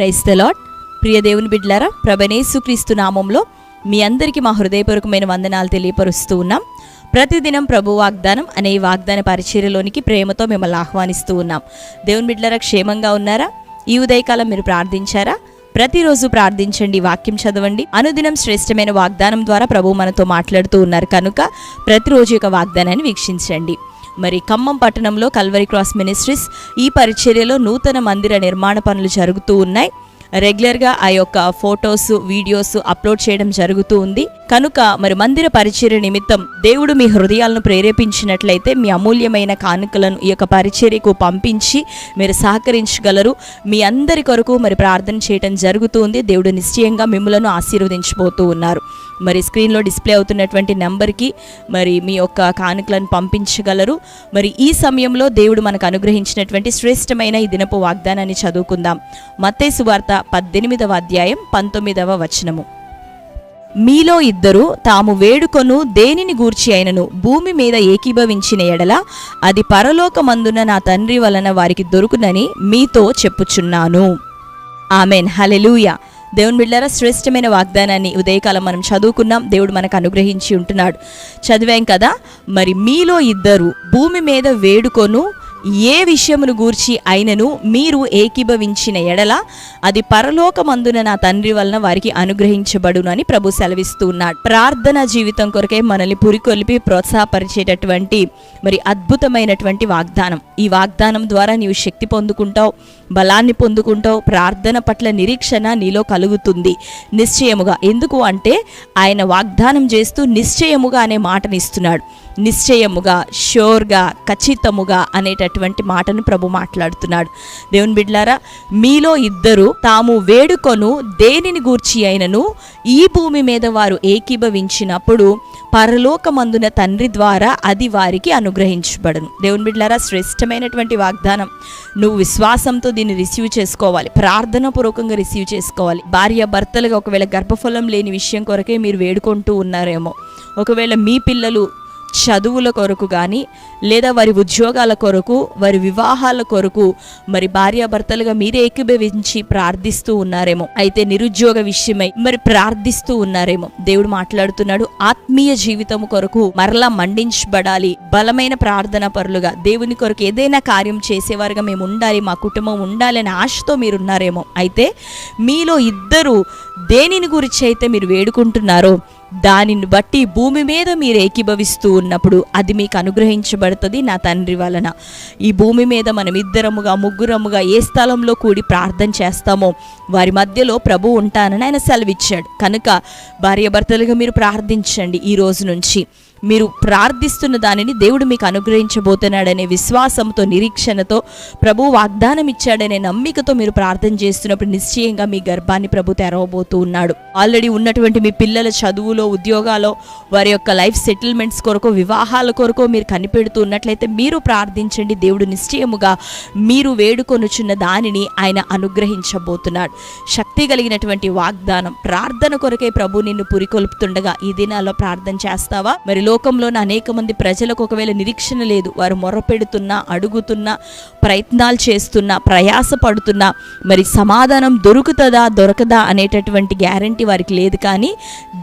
Price the lord ప్రియ దేవుని బిడ్లారా ప్రభనేసుక్రీస్తు నామంలో మీ అందరికీ మా హృదయపూర్వకమైన వందనాలు తెలియపరుస్తూ ఉన్నాం. ప్రతిదినం ప్రభు వాగ్దానం అనే ఈ వాగ్దాన పరిచర్యలోనికి ప్రేమతో మిమ్మల్ని ఆహ్వానిస్తూ ఉన్నాం. దేవుని బిడ్లారా క్షేమంగా ఉన్నారా? ఈ ఉదయకాలం మీరు ప్రార్థించారా? ప్రతిరోజు ప్రార్థించండి వాక్యం చదవండి. అనుదినం శ్రేష్టమైన వాగ్దానం ద్వారా ప్రభు మనతో మాట్లాడుతూ ఉన్నారు. కనుక ప్రతిరోజు యొక్క వాగ్దానాన్ని వీక్షించండి. మరి ఖమ్మం పట్టణంలో కల్వరి క్రాస్ మినిస్ట్రీస్ ఈ పరిచర్యలో నూతన మందిర నిర్మాణ పనులు జరుగుతూ ఉన్నాయి. రెగ్యులర్గా ఆ యొక్క ఫొటోస్ వీడియోస్ అప్లోడ్ చేయడం జరుగుతూ ఉంది. కనుక మరి మందిర పరిచర్య నిమిత్తం దేవుడు మీ హృదయాలను ప్రేరేపించినట్లయితే మీ అమూల్యమైన కానుకలను ఈ యొక్క పరిచర్యకు పంపించి మీరు సహకరించగలరు. మీ అందరి కొరకు మరి ప్రార్థన చేయడం జరుగుతూ ఉంది దేవుడు నిశ్చయంగా మిమ్మలను ఆశీర్వదించబోతూ ఉన్నారు. మరి స్క్రీన్లో డిస్ప్లే అవుతున్నటువంటి నెంబర్కి మరి మీ యొక్క కానుకలను పంపించగలరు. మరి ఈ సమయంలో దేవుడు మనకు అనుగ్రహించినటువంటి శ్రేష్టమైన ఈ దినపు వాగ్దానాన్ని చదువుకుందాం. మత్తేసు వార్త పద్దెనిమిదవ అధ్యాయం పంతొమ్మిదవ వచనము. మీలో ఇద్దరు తాము వేడుకొను దేనిని గూర్చి అయినను భూమి మీద ఏకీభవించిన ఎడల అది పరలోకమందున నా తండ్రి వలన వారికి దొరుకునని మీతో చెప్పుచున్నాను. ఆమెన్. హలెలూయ దేవుని బిడ్డారా శ్రేష్టమైన వాగ్దానాన్ని ఉదయకాలం మనం చదువుకున్నాం. దేవుడు మనకు అనుగ్రహించి ఉంటున్నాడు. చదివాం కదా? మరి మీలో ఇద్దరు భూమి మీద వేడుకొను ఏ విషయమును గూర్చి అయినను మీరు ఏకీభవించిన ఎడల అది పరలోకమందున నా తండ్రి వలన వారికి అనుగ్రహించబడును అని ప్రభు సెలవిస్తూ ఉన్నాడు. ప్రార్థన జీవితం కొరకే మనల్ని పురికొల్పి ప్రోత్సాహపరిచేటటువంటి మరి అద్భుతమైనటువంటి వాగ్దానం. ఈ వాగ్దానం ద్వారా నీవు శక్తి పొందుకుంటావు బలాన్ని పొందుకుంటావు ప్రార్థన పట్ల నిరీక్షణ నీలో కలుగుతుంది. నిశ్చయముగా ఎందుకు అంటే ఆయన వాగ్దానం చేస్తూ నిశ్చయముగా అనే మాటనిస్తున్నాడు. నిశ్చయముగా షోర్గా ఖచ్చితముగా అనేటటువంటి మాటను ప్రభు మాట్లాడుతున్నాడు. దేవుని బిడ్లారా మీలో ఇద్దరు తాము వేడుకొను దేనిని గూర్చి అయినను ఈ భూమి మీద వారు ఏకీభవించినప్పుడు పరలోకమందున తండ్రి ద్వారా అది వారికి అనుగ్రహించబడను. దేవుని బిడ్లారా శ్రేష్టమైనటువంటి వాగ్దానం. నువ్వు విశ్వాసంతో దీన్ని రిసీవ్ చేసుకోవాలి. ప్రార్థన పూర్వకంగా రిసీవ్ చేసుకోవాలి. భార్య భర్తలుగా ఒకవేళ గర్భఫలం లేని విషయం కొరకే మీరు వేడుకుంటూ ఉన్నారేమో. ఒకవేళ మీ పిల్లలు చదువుల కొరకు కానీ లేదా వారి ఉద్యోగాల కొరకు వారి వివాహాల కొరకు మరి భార్యాభర్తలుగా మీరే ఏకీభవించి ప్రార్థిస్తూ ఉన్నారేమో. అయితే నిరుద్యోగ విషయమై మరి ప్రార్థిస్తూ ఉన్నారేమో. దేవుడు మాట్లాడుతున్నాడు ఆత్మీయ జీవితం కొరకు మరలా మండించబడాలి. బలమైన ప్రార్థన పరులుగా దేవుని కొరకు ఏదైనా కార్యం చేసేవారుగా మేము ఉండాలి మా కుటుంబం ఉండాలనే ఆశతో మీరు ఉన్నారేమో అయితే మీలో ఇద్దరు దేనిని గురించి అయితే మీరు వేడుకుంటున్నారో దానిని బట్టి భూమి మీద మీరు ఏకీభవిస్తూ ఉన్నప్పుడు అది మీకు అనుగ్రహించబడుతుంది నా తండ్రి వలన. ఈ భూమి మీద మనం ఇద్దరముగా ముగ్గురముగా ఏ స్థలంలో కూడి ప్రార్థన చేస్తామో వారి మధ్యలో ప్రభు ఉంటానని ఆయన సెలవిచ్చాడు. కనుక భార్యాభర్తలుగా మీరు ప్రార్థించండి ఈ రోజు నుంచి. మీరు ప్రార్థిస్తున్న దానిని దేవుడు మీకు అనుగ్రహించబోతున్నాడనే విశ్వాసంతో నిరీక్షణతో ప్రభు వాగ్దానం ఇచ్చాడనే నమ్మికతో మీరు ప్రార్థన చేస్తున్నప్పుడు నిశ్చయంగా మీ గర్భాన్ని ప్రభు తెరవబోతూ ఉన్నాడు. ఆల్రెడీ ఉన్నటువంటి మీ పిల్లల చదువులో ఉద్యోగాలో వారి యొక్క లైఫ్ సెటిల్మెంట్స్ కొరకు వివాహాల కొరకు మీరు కనిపెడుతూ ఉన్నట్లయితే మీరు ప్రార్థించండి. దేవుడు నిశ్చయముగా మీరు వేడుకొనుచున్న దానిని ఆయన అనుగ్రహించబోతున్నాడు. శక్తి కలిగినటువంటి వాగ్దానం ప్రార్థన కొరకే ప్రభు నిన్ను పురికొల్పుతుండగా ఈ దినాల్లో ప్రార్థన చేస్తావా? మరి లోకంలోని అనేక మంది ప్రజలకు ఒకవేళ నిరీక్షణ లేదు వారు మొరపెడుతున్నా అడుగుతున్నా ప్రయత్నాలు చేస్తున్నా ప్రయాస పడుతున్నా మరి సమాధానం దొరుకుతుందా దొరకదా అనేటటువంటి గ్యారంటీ వారికి లేదు. కానీ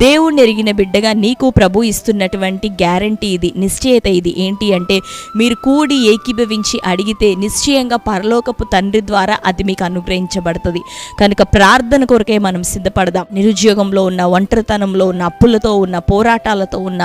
దేవుణ్ణి ఎరిగిన బిడ్డగా నీకు ప్రభు ఇస్తున్నటువంటి గ్యారంటీ ఇది నిశ్చయత ఇది. ఏంటి అంటే మీరు కూడి ఏకీభవించి అడిగితే నిశ్చయంగా పరలోకపు తండ్రి ద్వారా అది మీకు అనుగ్రహించబడుతుంది. కనుక ప్రార్థన కొరకే మనం సిద్ధపడదాం. నిరుద్యోగంలో ఉన్న ఒంటరితనంలో ఉన్న అప్పులతో ఉన్న పోరాటాలతో ఉన్న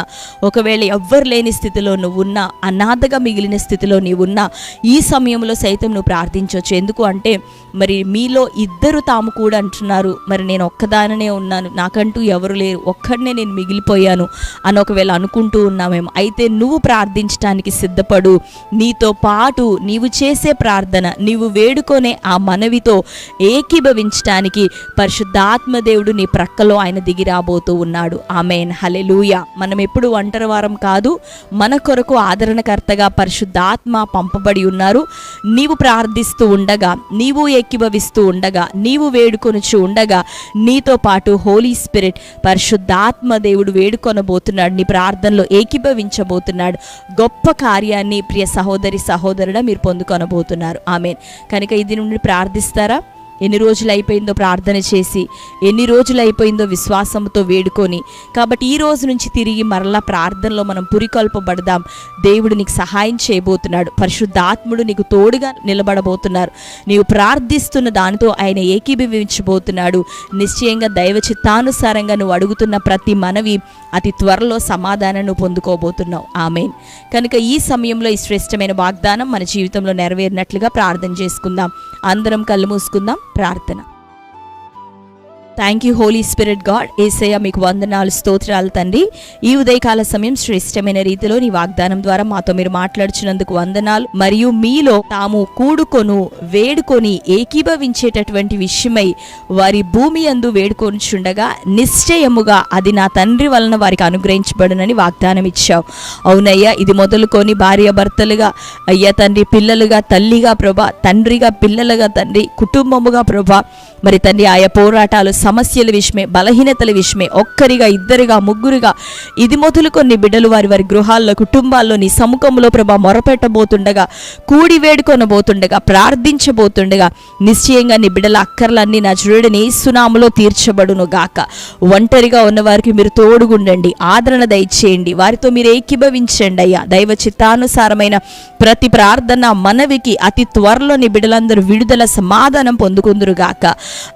ఒకవేళ ఎవ్వరు లేని స్థితిలో నువ్వు ఉన్నా అనాథగా మిగిలిన స్థితిలో నీవున్నా ఈ సమయంలో సైతం నువ్వు ప్రార్థించవచ్చు ఎందుకు అంటే మరి మీలో ఇద్దరు తాము కూడా అంటున్నారు మరి నేను ఒక్కదాననే ఉన్నాను నాకంటూ ఎవరు లేరు ఒక్కడనే నేను మిగిలిపోయాను అని ఒకవేళ అనుకుంటూ ఉన్నామేమో అయితే నువ్వు ప్రార్థించడానికి సిద్ధపడు. నీతో పాటు నీవు చేసే ప్రార్థన నీవు వేడుకొనే ఆ మనవితో ఏకీభవించడానికి పరిశుద్ధాత్మ దేవుడు నీ ప్రక్కలో ఆయన దిగి రాబోతూ ఉన్నాడు. ఆమెన్. హలెలూయ మనం ఎప్పుడు ఒంటరి వారం కాదు మన కొరకు ఆదరణకర్తగా పరిశుద్ధాత్మ పంపబడి ఉన్నారు. నీవు ప్రార్థిస్తూ ఉండగా నీవు ఏకీభవిస్తూ ఉండగా నీవు వేడుకొనుచు ఉండగా నీతో పాటు హోలీ స్పిరిట్ పరిశుద్ధాత్మ దేవుడు వేడుకొనబోతున్నాడు. నీ ప్రార్థనలో ఏకీభవించబోతున్నాడు. గొప్ప కార్యాన్ని ప్రియ సహోదరి సహోదరుడా మీరు పొందుకొనబోతున్నారు. ఆమెన్. కనుక ఇది నుండి ప్రార్థిస్తారా? ఎన్ని రోజులు అయిపోయిందో ప్రార్థన చేసి ఎన్ని రోజులు అయిపోయిందో విశ్వాసంతో వేడుకొని కాబట్టి ఈ రోజు నుంచి తిరిగి మరలా ప్రార్థనలో మనం పురికొల్పబడదాం. దేవుడు నీకు సహాయం చేయబోతున్నాడు. పరిశుద్ధాత్ముడు నీకు తోడుగా నిలబడబోతున్నారు. నీవు ప్రార్థిస్తున్న దానితో ఆయన ఏకీభవించబోతున్నాడు. నిశ్చయంగా దైవ చిత్తానుసారంగా నువ్వు అడుగుతున్న ప్రతి మనవి అతి త్వరలో సమాధానాన్ని పొందుకోబోతున్నావు. ఆమెన్. కనుక ఈ సమయంలో ఈ శ్రేష్టమైన వాగ్దానం మన జీవితంలో నెరవేరినట్లుగా ప్రార్థన చేసుకుందాం. అందరం కళ్ళు మూసుకుందాం. ప్రార్థన thank you holy spirit god Yesayya మీకు వందనాలు స్తోత్రాలు తండ్రి. ఈ ఉదయకాల సమయం శ్రేష్టమైన రీతిలో నీ వాగ్దానం ద్వారా మాతో మీరు మాట్లాడుచున్నందుకు వందనాలు. మరియు మీలో తాము కూడుకొను వేడుకొని ఏకీభవించేటటువంటి విషయమై వారి భూమి అందు వేడుకొనిచుండగా నిశ్చయముగా అది నా తండ్రి వలన వారికి అనుగ్రహించబడునని వాగ్దానం ఇచ్చావు. అవునయ్యా ఇది మొదలుకొని భార్య భర్తలుగా అయ్యా తండ్రి పిల్లలుగా తల్లిగా ప్రభా తండ్రిగా పిల్లలుగా తండ్రి కుటుంబముగా ప్రభా మరి తండ్రి ఆయా పోరాటాలు సమస్యల విషయమే బలహీనతల విషయమే ఒక్కరిగా ఇద్దరిగా ముగ్గురుగా ఇది మొదలు కొన్ని బిడ్డలు వారి వారి గృహాల్లో కుటుంబాల్లో నీ సముఖంలో ప్రభా మొరపెట్టబోతుండగా కూడి వేడుకొనబోతుండగా ప్రార్థించబోతుండగా నిశ్చయంగా నీ బిడ్డల అక్కర్లన్నీ నా చూడని సునాములో తీర్చబడును గాక. ఒంటరిగా ఉన్న వారికి మీరు తోడుగుండండి ఆదరణ దయచేయండి వారితో మీరు ఏకీభవించండి అయ్యా. దైవ చిత్తానుసారమైన ప్రతి ప్రార్థన మనవికి అతి త్వరలో నీ బిడ్డలందరూ విడుదల సమాధానం పొందుకుందురు గాక.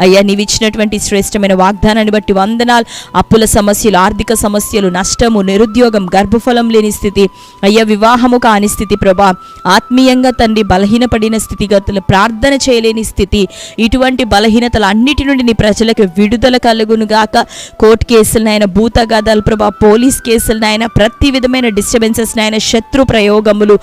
అయ్యా నీవిచ్చినటువంటి శ్రేష్టమైన వాగ్దానాన్ని బట్టి వందనాలు. అప్పుల సమస్యలు ఆర్థిక సమస్యలు నష్టము నిరుద్యోగం గర్భఫలం లేని స్థితి అయ్యా వివాహము కాని స్థితి ప్రభా. ఆత్మీయంగా తండ్రి బలహీనపడిన స్థితిగతులు ప్రార్థన చేయలేని స్థితి. ఇటువంటి బలహీనతలు అన్నిటి నుండి నీ ప్రజలకు విడుదల కలుగును గాక. కోర్టు కేసులనైనా భూత ప్రభా పోలీస్ కేసులనైనా ప్రతి విధమైన డిస్టర్బెన్సెస్ నైనా శత్రు ప్రయోగములు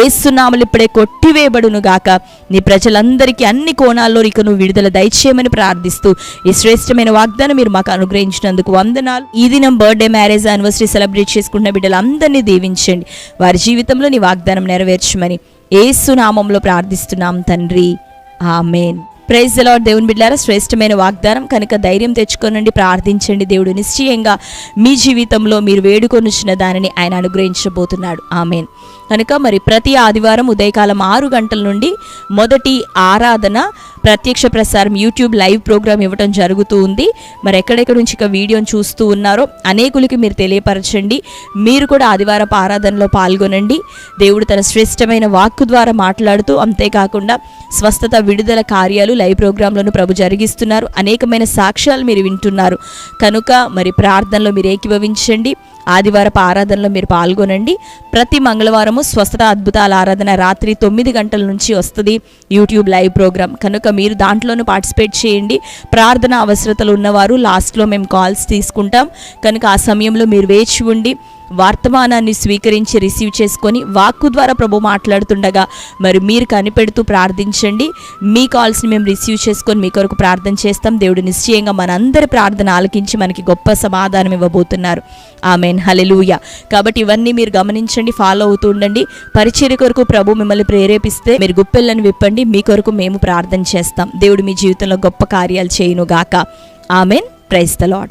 ఏసునాములు ఇప్పుడే కొట్టివేయబడును గాక. నీ ప్రజలందరికీ అన్ని కోణాల్లో ఇక నువ్వు విడుదల దయచేయమని ప్రార్థిస్తూ ఈ శ్రేష్టమైన వాగ్దానం మీరు మాకు అనుగ్రహించినందుకు వందనాలు. ఈ దినం బర్త్డే మ్యారేజ్ యానివర్సరీ సెలబ్రేట్ చేసుకున్న బిడ్డలందరినీ దీవించండి. వారి జీవితంలో నీ వాగ్దానం నెరవేర్చమని ఏసునామంలో ప్రార్థిస్తున్నాం తండ్రి. ఆమెన్. ప్రైజ్ లార్డ్ దేవుని బిడ్డారా శ్రేష్టమైన వాగ్దానం. కనుక ధైర్యం తెచ్చుకోనండి ప్రార్థించండి దేవుడు. నిశ్చయంగా మీ జీవితంలో మీరు వేడుకొనిచ్చిన దానిని ఆయన అనుగ్రహించబోతున్నాడు. ఆమెన్. కనుక మరి ప్రతి ఆదివారం ఉదయకాలం ఆరు గంటల నుండి మొదటి ఆరాధన ప్రత్యక్ష ప్రసారం యూట్యూబ్ లైవ్ ప్రోగ్రామ్ ఇవ్వటం జరుగుతూ ఉంది. మరి ఎక్కడెక్కడ నుంచి ఇక వీడియోని చూస్తూ ఉన్నారో అనేకులకి మీరు తెలియపరచండి. మీరు కూడా ఆదివారపు ఆరాధనలో పాల్గొనండి. దేవుడు తన శ్రేష్టమైన వాక్కు ద్వారా మాట్లాడుతూ అంతేకాకుండా స్వస్థత విడుదల కార్యాలు లైవ్ ప్రోగ్రాంలను ప్రభు జరిగిస్తున్నారు. అనేకమైన సాక్ష్యాలు మీరు వింటున్నారు. కనుక మరి ప్రార్థనలో మీరు ఏకీభవించండి. ఆదివారపు ఆరాధనలో మీరు పాల్గొనండి. ప్రతి మంగళవారము స్వస్థత అద్భుతాల ఆరాధన రాత్రి తొమ్మిది గంటల నుంచి వస్తుంది. YouTube live program. కనుక మీరు దాంట్లోనూ పార్టిసిపేట్ చేయండి. ప్రార్థన అవసరతలు ఉన్నవారు లాస్ట్లో మేము కాల్స్ తీసుకుంటాం. కనుక ఆ సమయంలో మీరు వేచి ఉండి వర్తమానాన్ని స్వీకరించి రిసీవ్ చేసుకొని వాక్కు ద్వారా ప్రభు మాట్లాడుతుండగా మరి మీరు కనిపెడుతూ ప్రార్థించండి. మీ కాల్స్ని మేము రిసీవ్ చేసుకొని మీ కొరకు ప్రార్థన చేస్తాం. దేవుడు నిశ్చయంగా మనందరి ప్రార్థన ఆలకించి మనకి గొప్ప సమాధానం ఇవ్వబోతున్నారు. ఆమెన్. హలెలూయ కాబట్టి ఇవన్నీ మీరు గమనించండి ఫాలో అవుతూ ఉండండి. పరిచర్య కొరకు ప్రభు మిమ్మల్ని ప్రేరేపిస్తే మీరు గుప్పెళ్ళని విప్పండి. మీ కొరకు మేము ప్రార్థన చేస్తాం. దేవుడు మీ జీవితంలో గొప్ప కార్యాలు చేయను గాక ఆమెన్. Price the lord